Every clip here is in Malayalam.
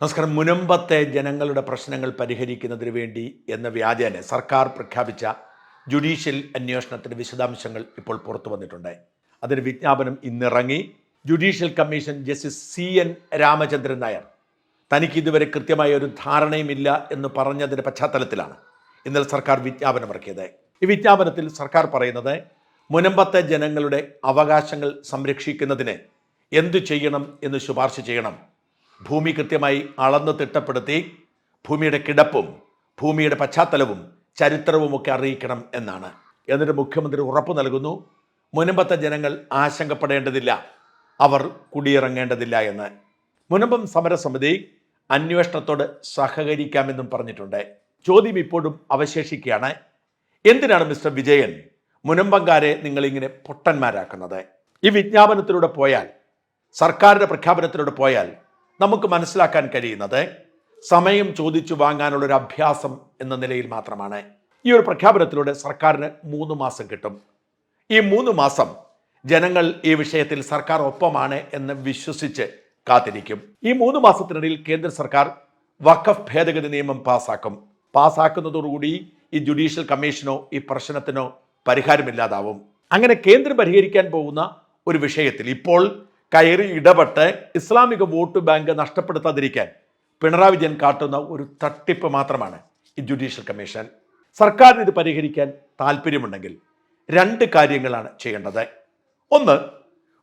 നമസ്കാരം. മുനമ്പത്തെ ജനങ്ങളുടെ പ്രശ്നങ്ങൾ പരിഹരിക്കുന്നതിന് വേണ്ടി എന്ന വ്യാജേന സർക്കാർ പ്രഖ്യാപിച്ച ജുഡീഷ്യൽ അന്വേഷണത്തിന്റെ വിശദാംശങ്ങൾ ഇപ്പോൾ പുറത്തു വന്നിട്ടുണ്ട്. അതിന് വിജ്ഞാപനം ഇന്നിറങ്ങി. Judicial commission justice C N Ramachandran Nair തനിക്ക് ഇതുവരെ കൃത്യമായ ഒരു ധാരണയുമില്ല എന്ന് പറഞ്ഞതിന്റെ പശ്ചാത്തലത്തിലാണ് ഇന്നലെ സർക്കാർ വിജ്ഞാപനം ഇറക്കിയത് ഈ വിജ്ഞാപനത്തിൽ സർക്കാർ പറയുന്നത് മുനമ്പത്തെ ജനങ്ങളുടെ അവകാശങ്ങൾ സംരക്ഷിക്കുന്നതിന് എന്തു ചെയ്യണം എന്ന് ശുപാർശ ചെയ്യണം. ഭൂമി കൃത്യമായി അളന്ന് തിട്ടപ്പെടുത്തി ഭൂമിയുടെ കിടപ്പും ഭൂമിയുടെ പശ്ചാത്തലവും ചരിത്രവും ഒക്കെ അറിയിക്കണം എന്നാണ്. എന്നിട്ട് മുഖ്യമന്ത്രി ഉറപ്പു നൽകുന്നു മുനമ്പത്തെ ജനങ്ങൾ ആശങ്കപ്പെടേണ്ടതില്ല അവർ കുടിയിറങ്ങേണ്ടതില്ല എന്ന്. മുനമ്പം സമരസമിതി അന്വേഷണത്തോട് സഹകരിക്കാമെന്നും പറഞ്ഞിട്ടുണ്ട്. ചോദ്യം ഇപ്പോഴും അവശേഷിക്കുകയാണ്. എന്തിനാണ് മിസ്റ്റർ വിജയൻ മുനമ്പങ്കാരെ നിങ്ങളിങ്ങനെ പൊട്ടന്മാരാക്കുന്നത്? ഈ വിജ്ഞാപനത്തിലൂടെ പോയാൽ സർക്കാരിന്റെ പ്രഖ്യാപനത്തിലൂടെ പോയാൽ നമുക്ക് മനസ്സിലാക്കാൻ കഴിയുന്നത് സമയം ചോദിച്ചു വാങ്ങാനുള്ള ഒരു അഭ്യാസം എന്ന നിലയിൽ മാത്രമാണ്. ഈ ഒരു പ്രഖ്യാപനത്തിലൂടെ സർക്കാരിന് മൂന്ന് മാസം കിട്ടും. ഈ മൂന്ന് മാസം ജനങ്ങൾ ഈ വിഷയത്തിൽ സർക്കാർ ഒപ്പമാണ് എന്ന് വിശ്വസിച്ച് കാത്തിരിക്കും. ഈ മൂന്ന് മാസത്തിനിടയിൽ കേന്ദ്ര സർക്കാർ വഖഫ് ഭേദഗതി നിയമം പാസാക്കും. പാസാക്കുന്നതോടുകൂടി ഈ ജുഡീഷ്യൽ കമ്മീഷനോ ഈ പ്രശ്നത്തിനോ പരിഹാരമില്ലാതാവും. അങ്ങനെ കേന്ദ്രം പരിഹരിക്കാൻ പോകുന്ന ഒരു വിഷയത്തിൽ ഇപ്പോൾ കയറി ഇടപെട്ട് ഇസ്ലാമിക വോട്ട് ബാങ്ക് നഷ്ടപ്പെടുത്താതിരിക്കാൻ പിണറായി വിജയൻ കാട്ടുന്ന ഒരു തട്ടിപ്പ് മാത്രമാണ് ഈ ജുഡീഷ്യൽ കമ്മീഷൻ. സർക്കാരിന് ഇത് പരിഹരിക്കാൻ താല്പര്യമുണ്ടെങ്കിൽ രണ്ട് കാര്യങ്ങളാണ് ചെയ്യേണ്ടത്. ഒന്ന്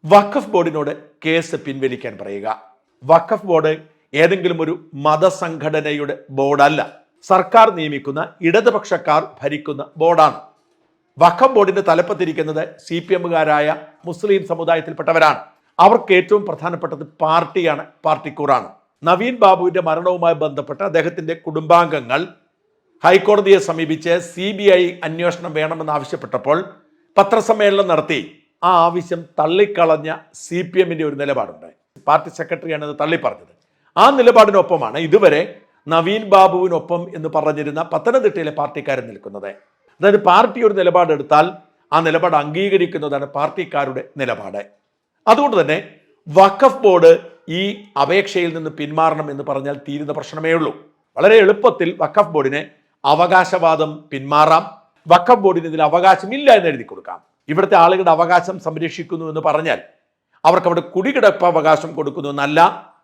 വഖഫ് ബോർഡിനോട് കേസ് പിൻവലിക്കാൻ പറയുക. വഖഫ് ബോർഡ് ഏതെങ്കിലും ഒരു മതസംഘടനയുടെ ബോർഡല്ല. സർക്കാർ നിയമിക്കുന്ന ഇടതുപക്ഷക്കാർ ഭരിക്കുന്ന ബോർഡാണ്. വഖഫ് ബോർഡിന്റെ തലപ്പത്തിരിക്കുന്നത് സി പി എമ്മുകാരായ മുസ്ലിം സമുദായത്തിൽപ്പെട്ടവരാണ്. അവർക്ക് ഏറ്റവും പ്രധാനപ്പെട്ടത് പാർട്ടിയാണ് പാർട്ടിക്കൂറാണ്. നവീൻ ബാബുവിന്റെ മരണവുമായി ബന്ധപ്പെട്ട് അദ്ദേഹത്തിന്റെ കുടുംബാംഗങ്ങൾ ഹൈക്കോടതിയെ സമീപിച്ച് സി ബി ഐ അന്വേഷണം വേണമെന്ന് ആവശ്യപ്പെട്ടപ്പോൾ പത്രസമ്മേളനം നടത്തി. ആ ആവശ്യം തള്ളിക്കളഞ്ഞ സി പി എമ്മിന്റെ ഒരു നിലപാടുണ്ട്. പാർട്ടി സെക്രട്ടറിയാണ് തള്ളി തള്ളിപ്പറഞ്ഞത്. ആ നിലപാടിനൊപ്പമാണ് ഇതുവരെ നവീൻ ബാബുവിനൊപ്പം എന്ന് പറഞ്ഞിരുന്ന പത്തനംതിട്ടയിലെ പാർട്ടിക്കാരൻ നിൽക്കുന്നത്. അതായത് പാർട്ടി ഒരു നിലപാടെടുത്താൽ ആ നിലപാട് അംഗീകരിക്കുന്നതാണ് പാർട്ടിക്കാരുടെ നിലപാട്. അതുകൊണ്ട് തന്നെ വഖഫ് ബോർഡ് ഈ അപേക്ഷയിൽ നിന്ന് പിന്മാറണം എന്ന് പറഞ്ഞാൽ തീരുന്ന പ്രശ്നമേ ഉള്ളൂ. വളരെ എളുപ്പത്തിൽ വഖഫ് ബോർഡിനെ അവകാശവാദം പിന്മാറാം. വഖഫ് ബോർഡിന് ഇതിൽ അവകാശമില്ല എന്ന് എഴുതി കൊടുക്കാം. ഇവിടുത്തെ ആളുകളുടെ അവകാശം സംരക്ഷിക്കുന്നു എന്ന് പറഞ്ഞാൽ അവർക്ക് അവിടെ കുടികിടപ്പ് അവകാശം കൊടുക്കുന്നു എന്നല്ല.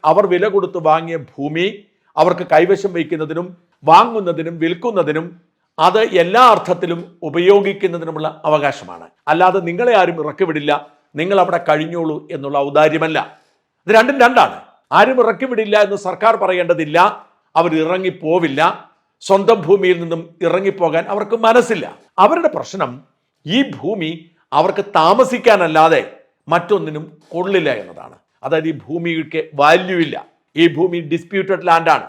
അവർ വില കൊടുത്ത് വാങ്ങിയ ഭൂമി അവർക്ക് കൈവശം വയ്ക്കുന്നതിനും വാങ്ങുന്നതിനും വിൽക്കുന്നതിനും അത് എല്ലാ അർത്ഥത്തിലും ഉപയോഗിക്കുന്നതിനുമുള്ള അവകാശമാണ്. അല്ലാതെ നിങ്ങളെ ആരും ഇറക്കി വിടില്ല നിങ്ങൾ അവിടെ കഴിഞ്ഞോളൂ എന്നുള്ള ഔദാര്യമല്ല. ഇത് രണ്ടും രണ്ടാണ്. ആരും ഇറക്കിവിടില്ല എന്ന് സർക്കാർ പറയേണ്ടതില്ല. അവർ ഇറങ്ങിപ്പോവില്ല. സ്വന്തം ഭൂമിയിൽ നിന്നും ഇറങ്ങിപ്പോകാൻ അവർക്ക് മനസ്സില്ല. അവരുടെ പ്രശ്നം ഈ ഭൂമി അവർക്ക് താമസിക്കാനല്ലാതെ മറ്റൊന്നിനും കൊള്ളില്ല എന്നതാണ്. അതായത് ഈ ഭൂമിക്ക് വാല്യൂ ഇല്ല. ഈ ഭൂമി ഡിസ്പ്യൂട്ടഡ് ലാൻഡാണ്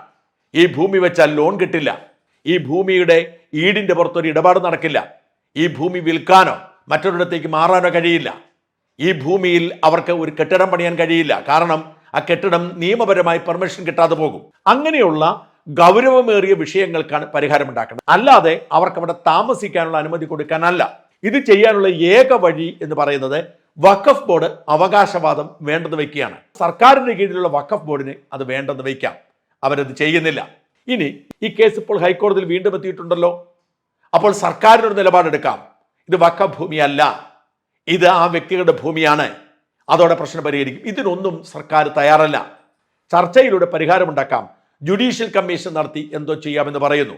ഈ ഭൂമി വെച്ചാൽ ലോൺ കിട്ടില്ല. ഈ ഭൂമിയുടെ ഈടിന്റെ പുറത്തൊരു ഇടപാട് നടക്കില്ല. ഈ ഭൂമി വിൽക്കാനോ മറ്റൊരിടത്തേക്ക് മാറാനോ കഴിയില്ല. ഈ ഭൂമിയിൽ അവർക്ക് ഒരു കെട്ടിടം പണിയാൻ കഴിയില്ല. കാരണം ആ കെട്ടിടം നിയമപരമായി പെർമിഷൻ കിട്ടാതെ പോകും. അങ്ങനെയുള്ള ഗൗരവമേറിയ വിഷയങ്ങൾക്കാണ് പരിഹാരം പരിഹാരമുണ്ടാക്കുന്നത് അല്ലാതെ അവർക്ക് അവിടെ താമസിക്കാനുള്ള അനുമതി കൊടുക്കാനല്ല. ഇത് ചെയ്യാനുള്ള ഏക വഴി എന്ന് പറയുന്നത് വഖഫ് ബോർഡ് അവകാശവാദം വേണ്ടെന്ന് വയ്ക്കുകയാണ് സർക്കാരിന്റെ കീഴിലുള്ള വഖഫ് ബോർഡിന് അത് വേണ്ടെന്ന് വയ്ക്കാം അവരത് ചെയ്യുന്നില്ല. ഇനി ഈ കേസ് ഇപ്പോൾ ഹൈക്കോടതിയിൽ വീണ്ടും എത്തിയിട്ടുണ്ടല്ലോ. അപ്പോൾ സർക്കാരിനൊരു നിലപാടെടുക്കാം. ഇത് വഖഫ് ഭൂമിയല്ല. ഇത് ആ വ്യക്തികളുടെ ഭൂമിയാണ്. അതോടെ പ്രശ്നം പരിഹരിക്കും. ഇതിനൊന്നും സർക്കാർ തയ്യാറല്ല. ചർച്ചയിലൂടെ പരിഹാരമുണ്ടാക്കാം. ജുഡീഷ്യൽ കമ്മീഷൻ നടത്തി എന്തോ ചെയ്യാമെന്ന് പറയുന്നു.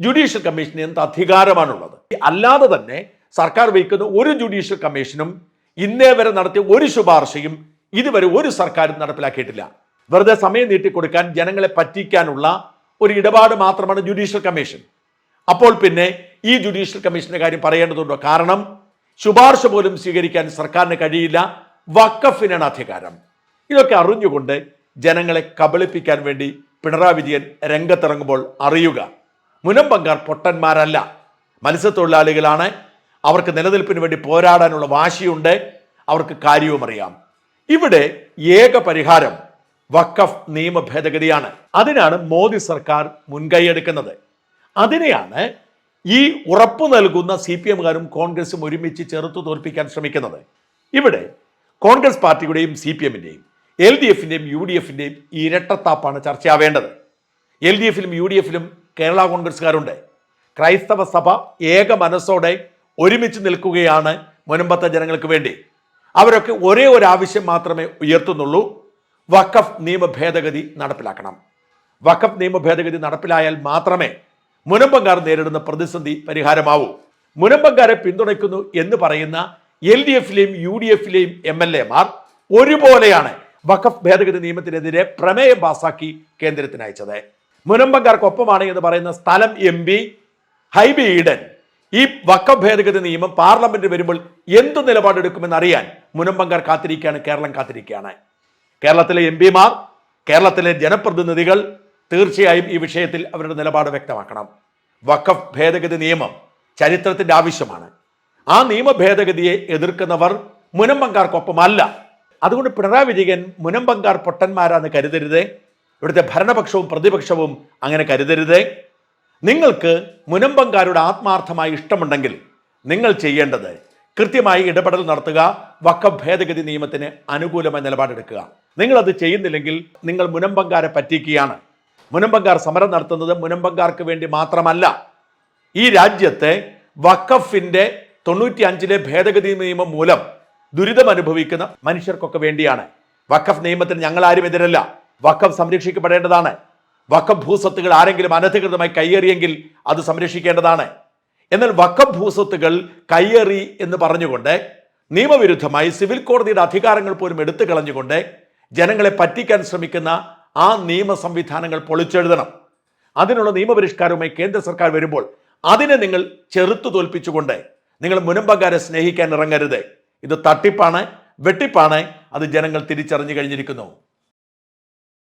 ജുഡീഷ്യൽ കമ്മീഷന് എന്ത് അധികാരമാണുള്ളത്? അല്ലാതെ തന്നെ സർക്കാർ വയ്ക്കുന്ന ഒരു ജുഡീഷ്യൽ കമ്മീഷനും ഇന്നേ വരെ നടത്തിയ ഒരു ശുപാർശയും ഇതുവരെ ഒരു സർക്കാരും നടപ്പിലാക്കിയിട്ടില്ല. വെറുതെ സമയം നീട്ടിക്കൊടുക്കാൻ ജനങ്ങളെ പറ്റിക്കാനുള്ള ഒരു ഇടപാട് മാത്രമാണ് ജുഡീഷ്യൽ കമ്മീഷൻ. അപ്പോൾ പിന്നെ ഈ ജുഡീഷ്യൽ കമ്മീഷന്റെ കാര്യം പറയേണ്ടതുണ്ടോ? കാരണം ശുപാർശ പോലും സ്വീകരിക്കാൻ സർക്കാരിന് കഴിയില്ല. വക്കഫിനാണ് അധികാരം. ഇതൊക്കെ അറിഞ്ഞുകൊണ്ട് ജനങ്ങളെ കബളിപ്പിക്കാൻ വേണ്ടി പിണറായി വിജയൻ രംഗത്തിറങ്ങുമ്പോൾ അറിയുക. മുനമ്പങ്കാർ പൊട്ടന്മാരല്ല. മത്സ്യത്തൊഴിലാളികളാണ്. അവർക്ക് നിലനിൽപ്പിന് വേണ്ടി പോരാടാനുള്ള വാശിയുണ്ട്. അവർക്ക് കാര്യവും അറിയാം. ഇവിടെ ഏക പരിഹാരം വഖഫ് നിയമ ഭേദഗതിയാണ്. അതിനാണ് മോദി സർക്കാർ മുൻകൈയെടുക്കുന്നത്. അതിനെയാണ് ഈ ഉറപ്പ് നൽകുന്ന സി പി എമ്മുകാരും കോൺഗ്രസും ഒരുമിച്ച് ചെറുത്തു തോൽപ്പിക്കാൻ ശ്രമിക്കുന്നത്. ഇവിടെ കോൺഗ്രസ് പാർട്ടിയുടെയും സി പി എമ്മിന്റെയും എൽ ഡി എഫിന്റെയും യു ഡി എഫിന്റെയും ഇരട്ടത്താപ്പാണ് ചർച്ചയാവേണ്ടത്. എൽ ഡി എഫിലും യു ഡി എഫിലും കേരള കോൺഗ്രസ്സുകാരുണ്ട്. ക്രൈസ്തവ സഭ ഏക മനസ്സോടെ ഒരുമിച്ച് നിൽക്കുകയാണ് മുനമ്പത്തെ ജനങ്ങൾക്ക് വേണ്ടി. അവരൊക്കെ ഒരേ ഒരു ആവശ്യം മാത്രമേ ഉയർത്തുന്നുള്ളൂ. വഖഫ് നിയമ ഭേദഗതി നടപ്പിലാക്കണം. വഖഫ് നിയമ ഭേദഗതി നടപ്പിലായാൽ മാത്രമേ മുനമ്പങ്കാർ നേരിടുന്ന പ്രതിസന്ധി പരിഹാരമാവൂ. മുനമ്പങ്കാരെ പിന്തുണയ്ക്കുന്നു എന്ന് പറയുന്ന എൽ ഡി എഫിലെയും യു ഡി എഫിലെയും എം എൽ എമാർ ഒരുപോലെയാണ് വഖഫ് ഭേദഗതി നിയമത്തിനെതിരെ പ്രമേയം പാസാക്കി കേന്ദ്രത്തിന് അയച്ചത്. മുനമ്പങ്കാർക്കൊപ്പമാണ് എന്ന് പറയുന്ന സ്ഥലം എം പി ഹൈബി ഈഡൻ. ഈ വഖഫ് ഭേദഗതി നിയമം പാർലമെന്റ് വരുമ്പോൾ എന്ത് നിലപാടെടുക്കുമെന്ന് അറിയാൻ മുനമ്പങ്കാർ കാത്തിരിക്കുകയാണ് കേരളം കാത്തിരിക്കുകയാണ്. കേരളത്തിലെ എം പിമാർ കേരളത്തിലെ ജനപ്രതിനിധികൾ തീർച്ചയായും ഈ വിഷയത്തിൽ അവരുടെ നിലപാട് വ്യക്തമാക്കണം. വഖഫ് ഭേദഗതി നിയമം ചരിത്രത്തിന്റെ ആവശ്യമാണ്. ആ നിയമ ഭേദഗതിയെ എതിർക്കുന്നവർ മുനമ്പങ്കാർക്കൊപ്പമല്ല. അതുകൊണ്ട് പിണറായി വിജയൻ മുനമ്പങ്കാർ പൊട്ടന്മാരാന്ന് കരുതരുത്. ഇവിടുത്തെ ഭരണപക്ഷവും പ്രതിപക്ഷവും അങ്ങനെ കരുതരുത്. നിങ്ങൾക്ക് മുനമ്പങ്കാരുടെ ആത്മാർത്ഥമായ ഇഷ്ടമുണ്ടെങ്കിൽ നിങ്ങൾ ചെയ്യേണ്ടത് കൃത്യമായി ഇടപെടൽ നടത്തുക വക്ക ഭേദഗതി നിയമത്തിന് അനുകൂലമായ നിലപാടെടുക്കുക. നിങ്ങളത് ചെയ്യുന്നില്ലെങ്കിൽ നിങ്ങൾ മുനമ്പങ്കാരെ പറ്റിക്കുകയാണ്. മുനമ്പങ്കാർ സമരം നടത്തുന്നത് മുനമ്പങ്കാർക്ക് വേണ്ടി മാത്രമല്ല. ഈ രാജ്യത്തെ വഖഫിന്റെ തൊണ്ണൂറ്റി അഞ്ചിലെ ഭേദഗതി നിയമം മൂലം ദുരിതം അനുഭവിക്കുന്ന മനുഷ്യർക്കൊക്കെ വേണ്ടിയാണ്. വഖഫ് നിയമത്തിന് ഞങ്ങൾ ആരും എതിരല്ല. വഖഫ് സംരക്ഷിക്കപ്പെടേണ്ടതാണ്. വഖഫ് ഭൂസ്വത്തുകൾ ആരെങ്കിലും അനധികൃതമായി കയ്യേറിയെങ്കിൽ അത് സംരക്ഷിക്കേണ്ടതാണ്. എന്നാൽ വഖഫ് ഭൂസ്വത്തുകൾ കയ്യേറി എന്ന് പറഞ്ഞുകൊണ്ട് നിയമവിരുദ്ധമായി സിവിൽ കോടതിയുടെ അധികാരങ്ങൾ പോലും എടുത്തു കളഞ്ഞുകൊണ്ട് ജനങ്ങളെ പറ്റിക്കാൻ ശ്രമിക്കുന്ന ആ നിയമ സംവിധാനങ്ങൾ പൊളിച്ചെഴുതണം. അതിനുള്ള നിയമപരിഷ്കാരവുമായി കേന്ദ്ര സർക്കാർ വരുമ്പോൾ അതിനെ നിങ്ങൾ ചെറുത്തു തോൽപ്പിച്ചുകൊണ്ട് നിങ്ങൾ മുനമ്പകാരെ സ്നേഹിക്കാൻ ഇറങ്ങരുത്. ഇത് തട്ടിപ്പാണ് വെട്ടിപ്പാണ്. അത് ജനങ്ങൾ തിരിച്ചറിഞ്ഞു കഴിഞ്ഞിരിക്കുന്നു.